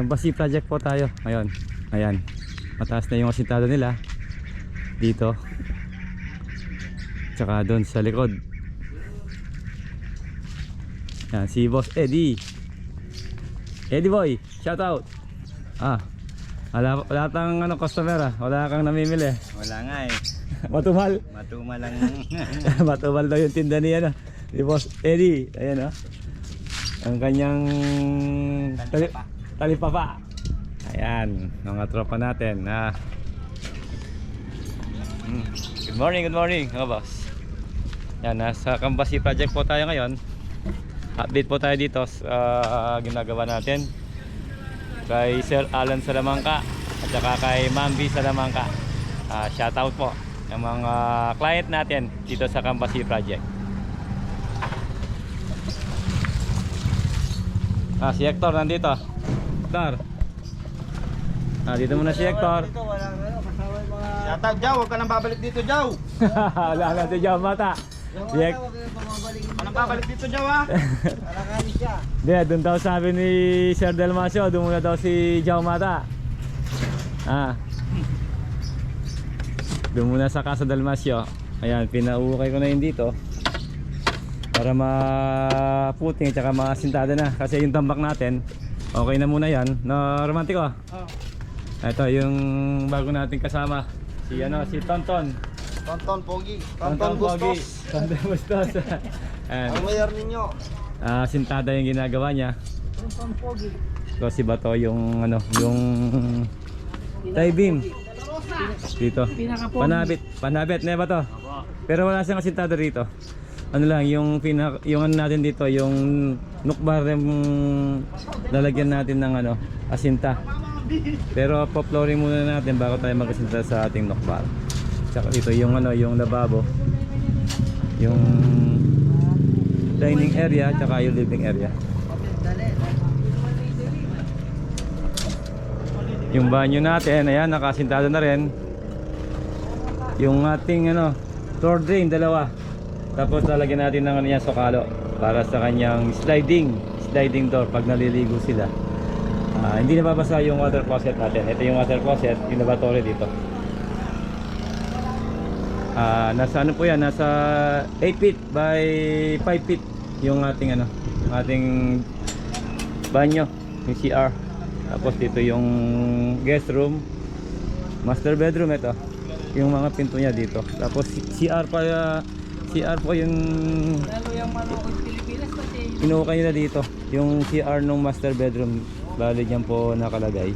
Kambasi project po tayo ngayon. Ayan. Mataas na yung asintado nila. Dito. Tsaka doon sa likod. Yan, si Boss Eddie. Eddie boy, shout out. Ah. Wala, wala tang ano, customer ah. Wala kang namimili. Wala nga eh. Matumal. Matuma lang. Matumal daw yung tinda ni ano. Ni Boss Eddie. Ayan ah. Ang kanyang tali, Talipapa. Talipapa. Ayan, mga tropa natin. Ah. Mm. Good morning, good morning, mga boss. Yan, nasa Kambasi project po tayo ngayon. Update po tayo dito sa ah, ginagawa natin kay Sir Alan Salamangka at saka kay Mambi Salamangka. Ah, shout out po ng mga client natin dito sa Kambasi project. Ah, si Hector nandito. Hector. Ah, dito muna si Hector. Shout out, Jaw. Huwag ka nang babalik dito, Jaw. Wala na si Jao Mata. Si Hec- Huwag ka nang babalik dito, Jaw, ha? Hindi, doon daw sabi ni Sir Delmasio, doon muna daw si Jao Mata. Ah. Doon muna sa Casa Dalmasio. Ayan, pinaukay ko na yun dito. Para maputing at saka masintada na. Kasi yung tambak natin, okay na muna yan. No, romantiko. Oh. Ito yung bago nating kasama. Si ano, si Tonton. Tonton Pogi. Tonton Pogi. Tonton Bustos. Ayan. Ang mayor ninyo. Ah, sintada yung ginagawa niya. Tonton Pogi. So si Bato yung ano, yung tie beam. Dito. Panabit, panabit na ba to? Pero wala siyang asintado rito. Ano lang, yung pinak yung ano natin dito, yung nukbar yung lalagyan natin ng ano, asinta. Pero po-flooring muna natin bago tayo mag-asinta sa ating nukbar. Tsaka dito yung ano, yung lababo. Yung dining area tsaka yung living area. Yung banyo natin, ayan, nakasintado na rin. Yung ating ano, door drain, dalawa. Tapos lalagyan natin ng yan, sokalo para sa kanyang sliding, sliding door pag naliligo sila. Ah, hindi nababasa yung water closet natin. Ito yung water closet, yung lavatory dito. Ah, nasa ano po yan, nasa 8 feet by 5 feet yung ating ano, ating banyo, yung CR. Tapos dito yung guest room, master bedroom ito. Yung mga pinto niya dito. Tapos CR pa CR po yung Inuukay nila dito. Yung CR nung master bedroom bali diyan po nakalagay.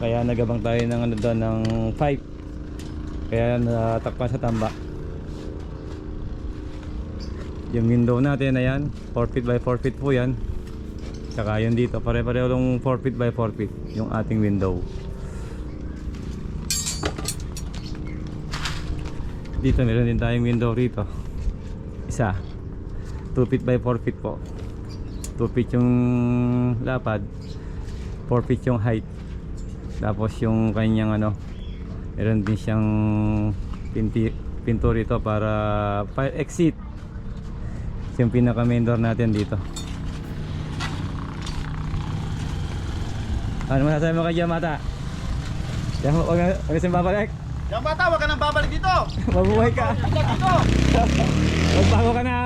Kaya nagabang tayo ng ano doon ng 5 kaya natakpan sa tamba. Yung window natin ayan 4 feet by 4 feet po yan. Tsaka yun dito, pare-pareho lang 4 feet by 4 feet yung ating window. Dito meron din tayong window rito. Isa. 2 feet by 4 feet po. 2 feet yung lapad. 4 feet yung height. Tapos yung kanyang ano, meron din siyang pinti, pinto rito para fire exit. Yung pinaka main door natin dito. Ano masasabi mo kay mo, huwag na, huwag na. Jaw, bata. Huwag ka nang babalik dito. Mabuhay ka. Dito. Magbago ka na.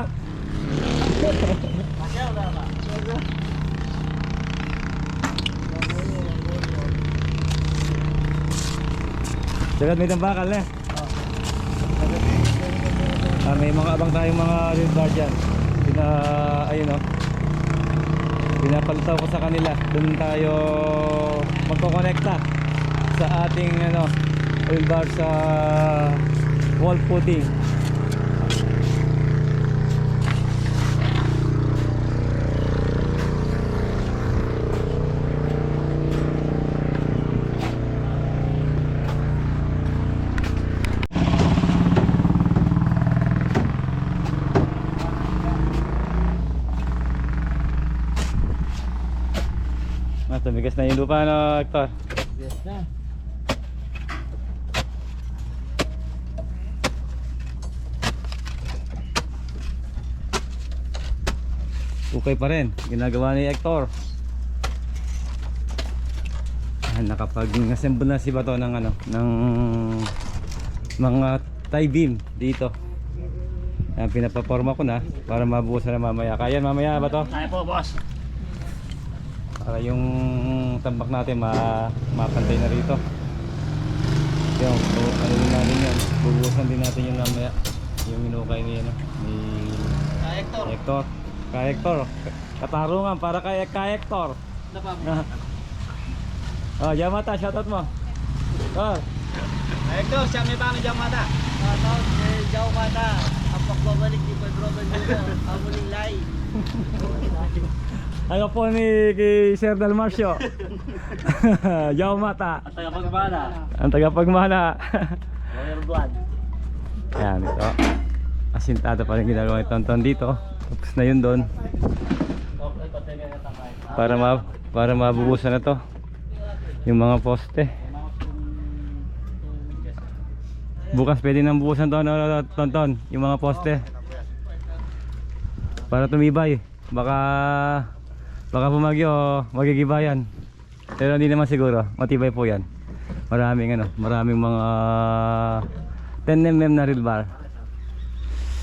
Dagat may tambakal na. Ah, may mga abang tayong mga red bar dyan. Pina, ayun o. Pinapalitaw ko sa kanila. Doon tayo magkokonekta sa ating ano, oil bar sa wall footing. Tumigas na yung lupa no, Hector. Okay pa rin. Ginagawa ni Hector. Yan, nakapag-assemble na si Bato ng ano, ng mga tie beam dito. Yan, pinapaporma ko na para mabuhusan na mamaya. Kaya mamaya ba to? Kaya po, boss. Para yung tambak natin ma mapantay na rito. Yung, so, ano din natin yan. Bubuhusan din natin yung mamaya. Yung minukay ni, ano, ni Kaya, Hector. Hector. Kay Hector. Katarungan para kay, kay Hector. oh, Yamata, shoutout mo. Oh, Hector, siya may paano dyan mata. Shoutout kay Jao Mata. Ang pagbabalik ni Pedro Benjulo. Amuling lay. Ano po ni kay Sir Dalmarcio? Yamata. At tagapagbala. Ang tagapagmana. Royal Blood. Ayan, ito. Asintado pa rin ginagawa ni Tonton dito. Tapos na yun doon. Para ma para mabubusan na to. Yung mga poste. Bukas pwede nang bubusan to, ano, Tonton, yung mga poste. Para tumibay. Baka baka bumagyo, magigibayan. Pero hindi naman siguro, matibay po 'yan. Maraming ano, maraming mga 10 mm na reel bar.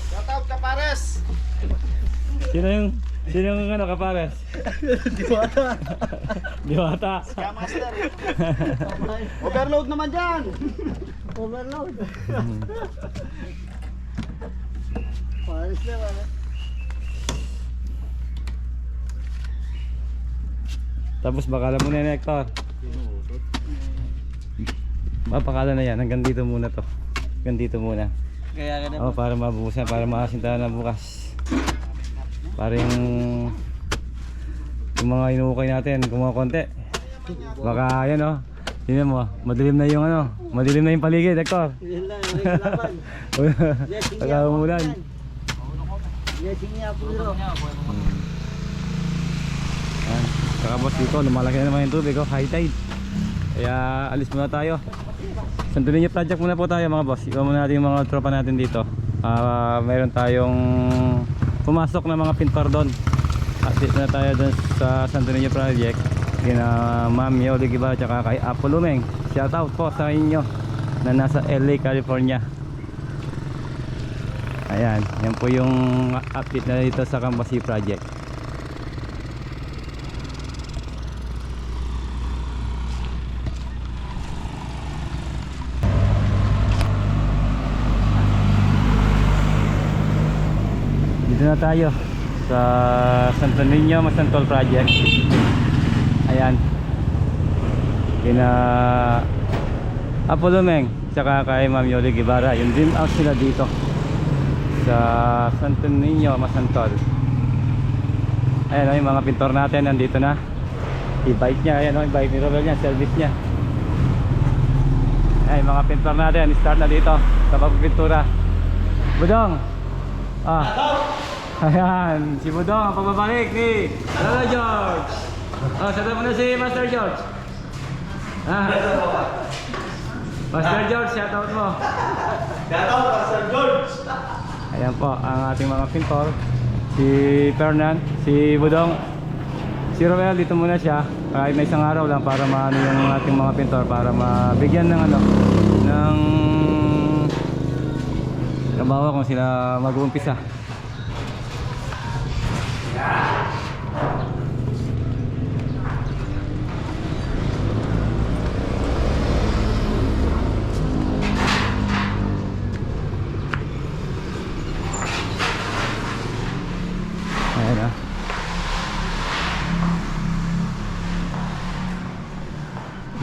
Shout out ka, Pares. Sino yung sino yung ano kapares? Diwata. Diwata. Kaya, master. Overload naman dyan. Overload. Hmm. Paris na ba? Tapos bakala mo na yan, Hector. Mapakala na yan, hanggang dito muna to. Hanggang dito muna. Kaya ka na Oh, para mabuhusan, para makasintahan na bukas. Para yung yung mga inuukay natin, kumuha konti. Baka yan oh. Tingnan mo, madilim na yung ano, madilim na yung paligid, Hector. Yun lang, yung laban. Po. umulan. Blessing niya po. Hmm. Yan. Saka boss dito, lumalaki na naman yung tubig, oh, high tide. Kaya alis muna tayo. Santo Niño project muna po tayo mga boss. Iwan muna natin yung mga tropa natin dito. Ah, mayroon tayong pumasok na mga pintor doon. At dito na tayo doon sa Santo Niño project. Kina Ma'am Yoli Giba at kay Apo Lumeng. Shout out po sa inyo na nasa LA, California. Ayan, yan po yung update na dito sa Kambasi project. Na tayo sa Santo Niño Masantol Project. Ayan. Kina Apollo Meng tsaka kay Ma'am Yoli Guevara. Yung dream house sila dito sa Santo Niño Masantol. Ayan o, yung mga pintor natin nandito na. I-bike niya, ayan o, i-bike ni Robert niya, service niya. Ayan, mga pintor natin, start na dito sa pagpintura. Budong! Ah. Ayan, si Budong, ang pagbabalik ni Lolo George. Oh, sada mo na si Master George. Ah. Master George, shoutout mo. Shout out, Pastor George. Ayan po ang ating mga pintor. Si Fernan, si Budong, si Roel dito muna siya. Kahit na isang araw lang para maano yung ating mga pintor para mabigyan ng ano ng trabaho kung sila mag-uumpisa. Ayan ah.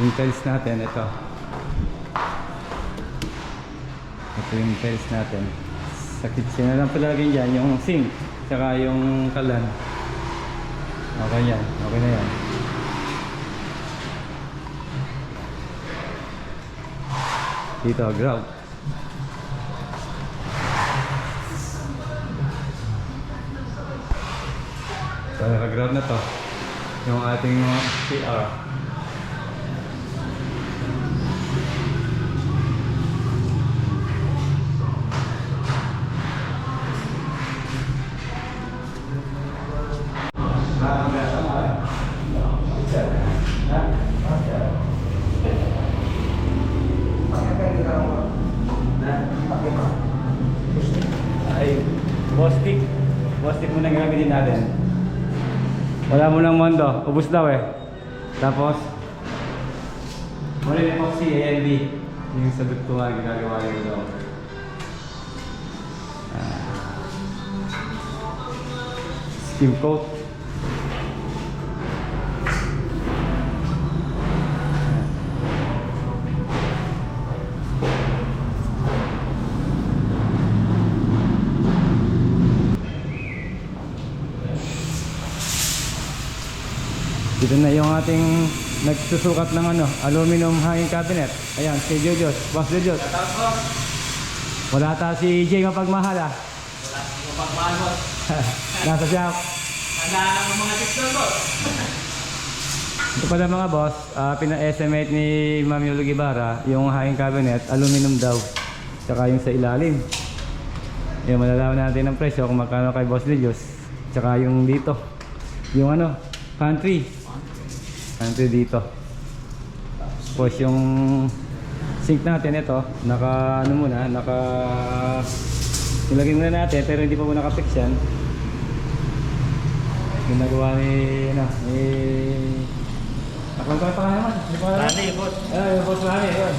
Yung natin, ito. Ito yung tiles natin. Sa kitchen na lang palagay dyan, yung sink, tsaka yung kalan. Okay yan, okay na yan. Dito, grout. So, naka-ground na to. Yung ating mga CR. ang gagamitin natin. Wala mo ng mondo, ubus daw eh. Tapos, wala epoxy ALB. Yung sa dugtungan, ginagawa nyo daw. Ah. Skim coat. Dito na yung ating nagsusukat ng ano, aluminum hanging cabinet. Ayan, si Jojos, Boss Jojos. Wala ta si Jay mapagmahal ah. Nasa shop. Ito pala mga boss, ah, pina-estimate ni Ma'am Yolo Guevara yung hanging cabinet, aluminum daw. Tsaka yung sa ilalim. Yung malalaman natin ang presyo kung magkano kay Boss Jojos. Tsaka yung dito. Yung ano, pantry. Pantry dito. Tapos yung sink natin ito, naka ano muna, naka nilagay muna natin pero hindi pa po naka-fix yan. Ginagawa ni ano, ni Ako pa pa naman, di ba? Rani, boss. Ah, yung boss Rani, yun.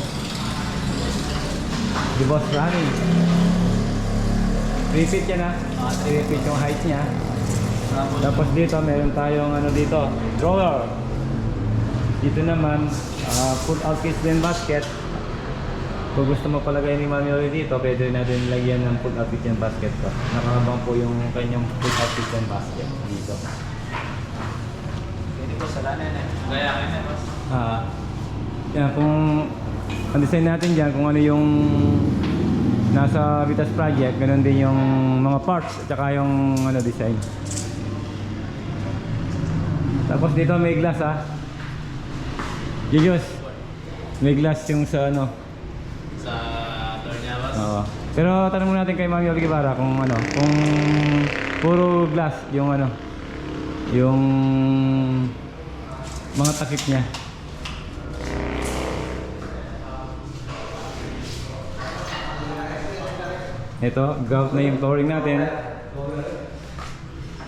Si boss Rani. 3 feet yan ah. 3 feet yung height niya. Tapos dito, meron tayong ano dito, drawer. Dito naman, ah, pull out kitchen basket. Kung gusto mo palagay ni Mami Ori dito, pwede natin lagyan ng pull out kitchen basket ko. Nakabang po yung kanyang pull out kitchen basket dito. Pwede po sa lana na. Gaya ka na, boss. Ah, yan, kung ang design natin dyan, kung ano yung nasa Vitas Project, ganun din yung mga parts at saka yung ano design. Tapos dito may glass ah. Yuyos. May glass yung sa ano. Sa boss. Oo. Pero tanong muna natin kay Mami Olga Guevara kung ano, kung puro glass yung ano, yung mga takip niya. Ito, grout na yung flooring natin.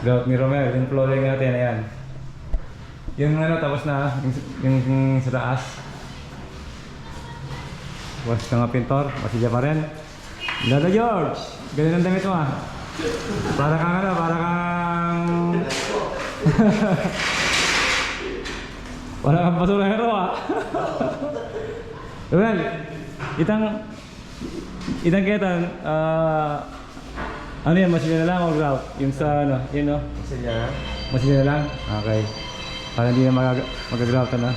Grout ni Romel, yung flooring natin, ayan. Yung ano, tapos na, yung, yung, yung sa taas. Was ng mga pintor, masilya pa rin. Lolo George, ganun ang damit mo ah. Para kang ano, para kang... Wala kang basurero ah. well, itang... Itang ketan, ah... ano yan, masilya na lang o grout? Yung sa ano, yun no? Sige. Masilya na lang? Okay. Para hindi na mag- mag-grout na.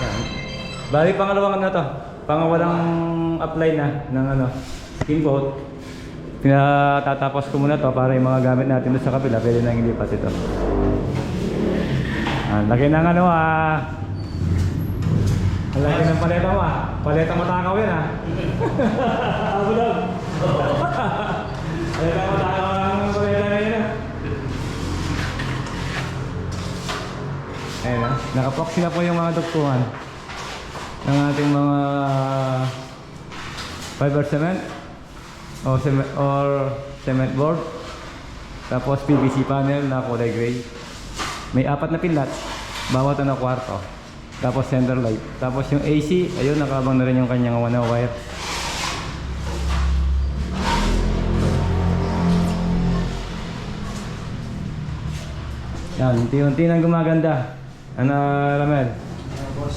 Yan. Bali, pangalawang ano to. Pangawalang apply na ng ano, skin coat. Pinatatapos ko muna to para yung mga gamit natin doon sa kabila, pwede nang ilipat ito. Ah, laki ng ano ah. Laki ng paleta mo ah. Paleta matakaw yan ah. Abulog. paleta matakaw ang Ayun na, nakaproxy na po yung mga dugtungan ng ating mga fiber cement o cement or cement board. Tapos PVC panel na kulay gray. May apat na pinlat bawat ano kwarto. Tapos center light. Tapos yung AC ayun nakabang na rin yung kanyang one wire. Yan unti-unti nang gumaganda ano Ramel boss.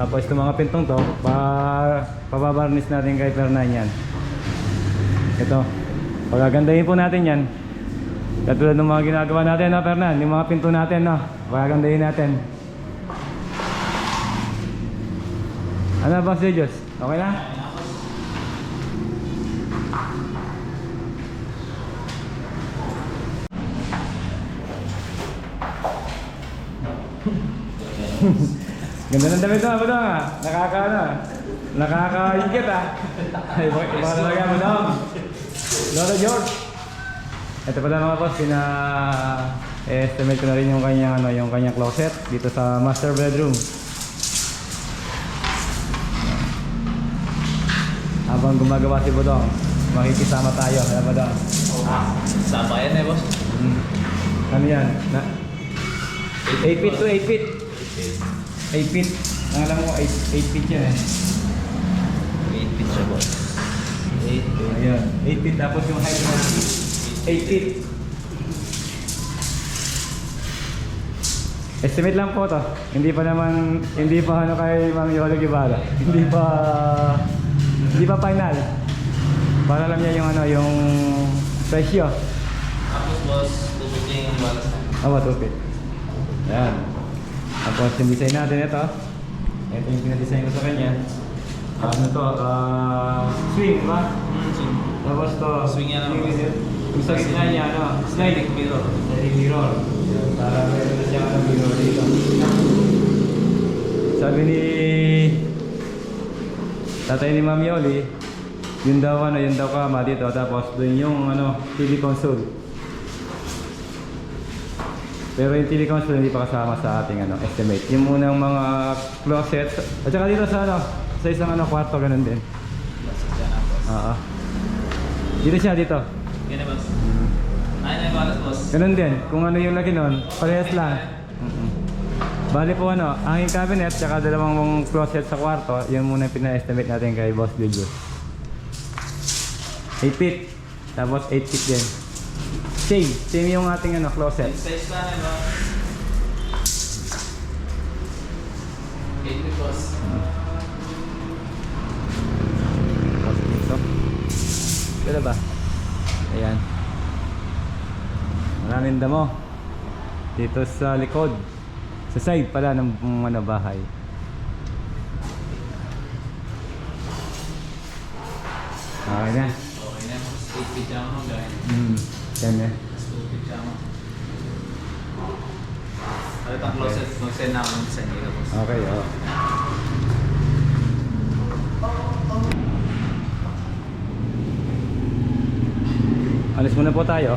tapos itong mga pintong to, pa, pababarnis natin kay Fernan yan. Ito, pagagandahin po natin yan. Katulad ng mga ginagawa natin, no, Fernan? Yung mga pinto natin, no? Pagagandahin natin. Ano ba, Diyos? Okay na? Ganda ng damit mo, Budong ah. Nakaka ano, nakakaingit ah. Iba iba talaga Budong. Lolo George. Ito pala mga boss, pina estimate ko na rin yung kanyang ano, yung kanyang closet dito sa master bedroom. Habang gumagawa si Budong, makikisama tayo, alam mo Budong. Sa bayan eh, boss. Hmm. Ano yan? Na 8 feet to 8 feet. 8 feet. Ang alam mo, 8, 8 feet yan eh. 8 feet siya, boss. 8 Ayan. 8 feet tapos yung height mo. 8 feet. Estimate lang po to. Hindi pa naman, hindi pa ano kay Ma'am Yolo Guevara. Hindi pa, hindi pa final. Para alam niya yung ano, yung presyo. Tapos, boss, tubig niya yung balas na. Awa, 2 feet. Ayan. Tapos yung design natin ito. Ito yung pinadesign ko sa kanya. Ano to, ah, swing, ba? Tapos to, Swing yan naman. yung- sa gitna niya, ano, sliding mirror. Sliding mirror. Para meron na siya ng mirror dito. Sabi ni tatay ni Ma'am Yoli, yun daw ano, yun daw kama dito. Tapos dun yung ano, TV console. Pero yung TV console hindi pa kasama sa ating ano, estimate. Yung munang mga closet. At saka dito sa ano, sa isang ano, kwarto, ganun din. Oo. Dito siya, dito. Yan boss. Ay, na yung boss. Ganun din. Kung ano yung laki nun, parehas lang. Mm-mm. Bali po ano, hanging cabinet, tsaka dalawang closet sa kwarto, yun muna yung pina-estimate natin kay Boss Julius. 8 feet. Tapos 8 feet din. Same. Same yung ating ano, closet. Size lang. 8 feet, boss. Tapos dito. Dito ba? Ayan. Maraming damo. Dito sa likod. Sa side pala ng ng ano, bahay. Okay na. Okay na, boss. 8 feet siya mo, Yan 2 feet siya mo. Ano itong ng design. Okay, oh. Alis muna po tayo.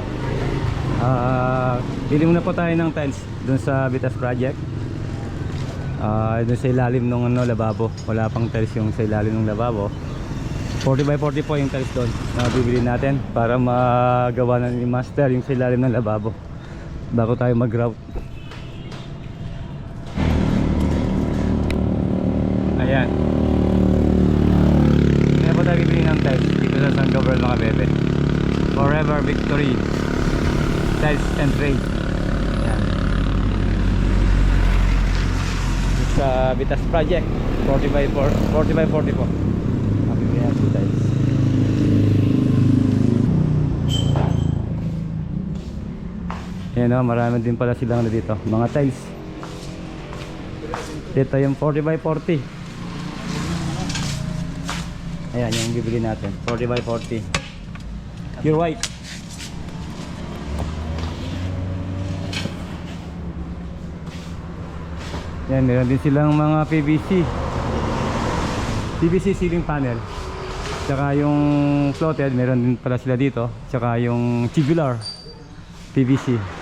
Ah, bili muna po tayo ng tiles dun sa Vitas Project. Ah, dun sa ilalim ng ano, lababo. Wala pang tiles yung sa ilalim ng lababo. 40 by 40 po yung tiles doon na bibili natin para magawa na ni Master yung sa ilalim ng lababo bago tayo mag-route. Ayan. Kaya po tayo bibili ng tiles dito sa San Gabriel mga bebe. Forever Victory Tiles and Trade. Ayan. Sa Vitas Project 40 by 4, 40 by 40 po. Mabibili natin tiles. Ayan o, marami din pala silang ano dito. Mga tiles. Dito yung 40 by 40. Ayan, yung bibili natin. 40 by 40. Pure white. Ayan, meron din silang mga PVC. PVC ceiling panel. Tsaka yung floated, meron din pala sila dito. Tsaka yung tubular PVC.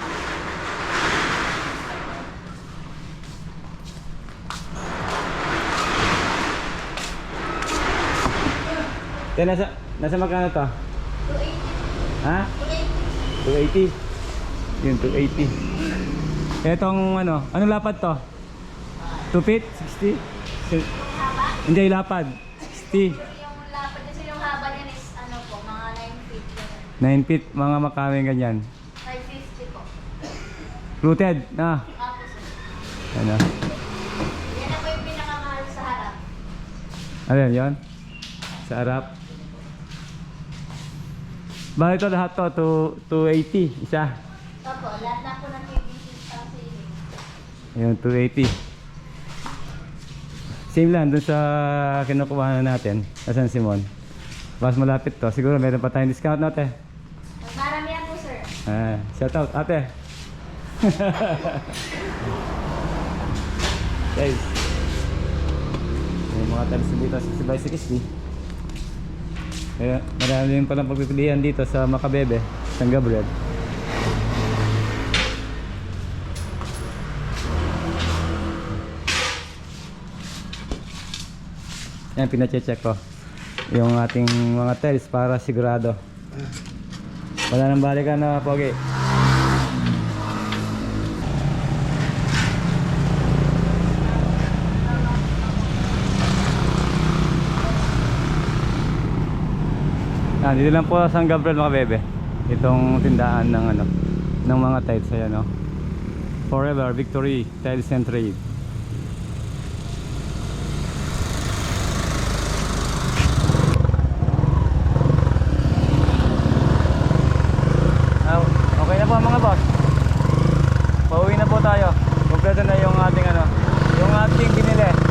Kaya nasa, nasa magkano to? 280. Ha? 280. Yun, 280. Etong ano, anong lapad to? 2 feet? 60? Si- Hindi, lapad. 60. Yung lapad kasi yung haba niyan is ano po, mga 9 feet. ganun. 9 feet, mga makawing ganyan. 550 po. Rooted, na. Tapos, Ano? yan na po yung pinakamahal sa harap. Ano yan? Sa harap. Bakit ito lahat to? To- 280, isa. Opo, lahat na po ng PVC sa ceiling. Ayun, 280. Same lang dun sa kinukuha na natin sa San Simon. Mas malapit to. Siguro meron pa tayong discount natin. Mas marami yan po, sir. Ah, shout out, ate. Guys. May mga talis dito sa Sibay Sikisli. Kaya marami din palang pagpipilian dito sa Makabebe, San Gabriel. Yan, pinachecheck ko. Yung ating mga tiles para sigurado. Wala nang balikan na pogi. Ah, dito lang po sa San Gabriel mga bebe. Itong tindahan ng ano ng mga tiles ayan no. Forever Victory Tiles and Trade. Ah, okay na po mga boss. Pauwi na po tayo. Kompleto na yung ating ano, yung ating binili.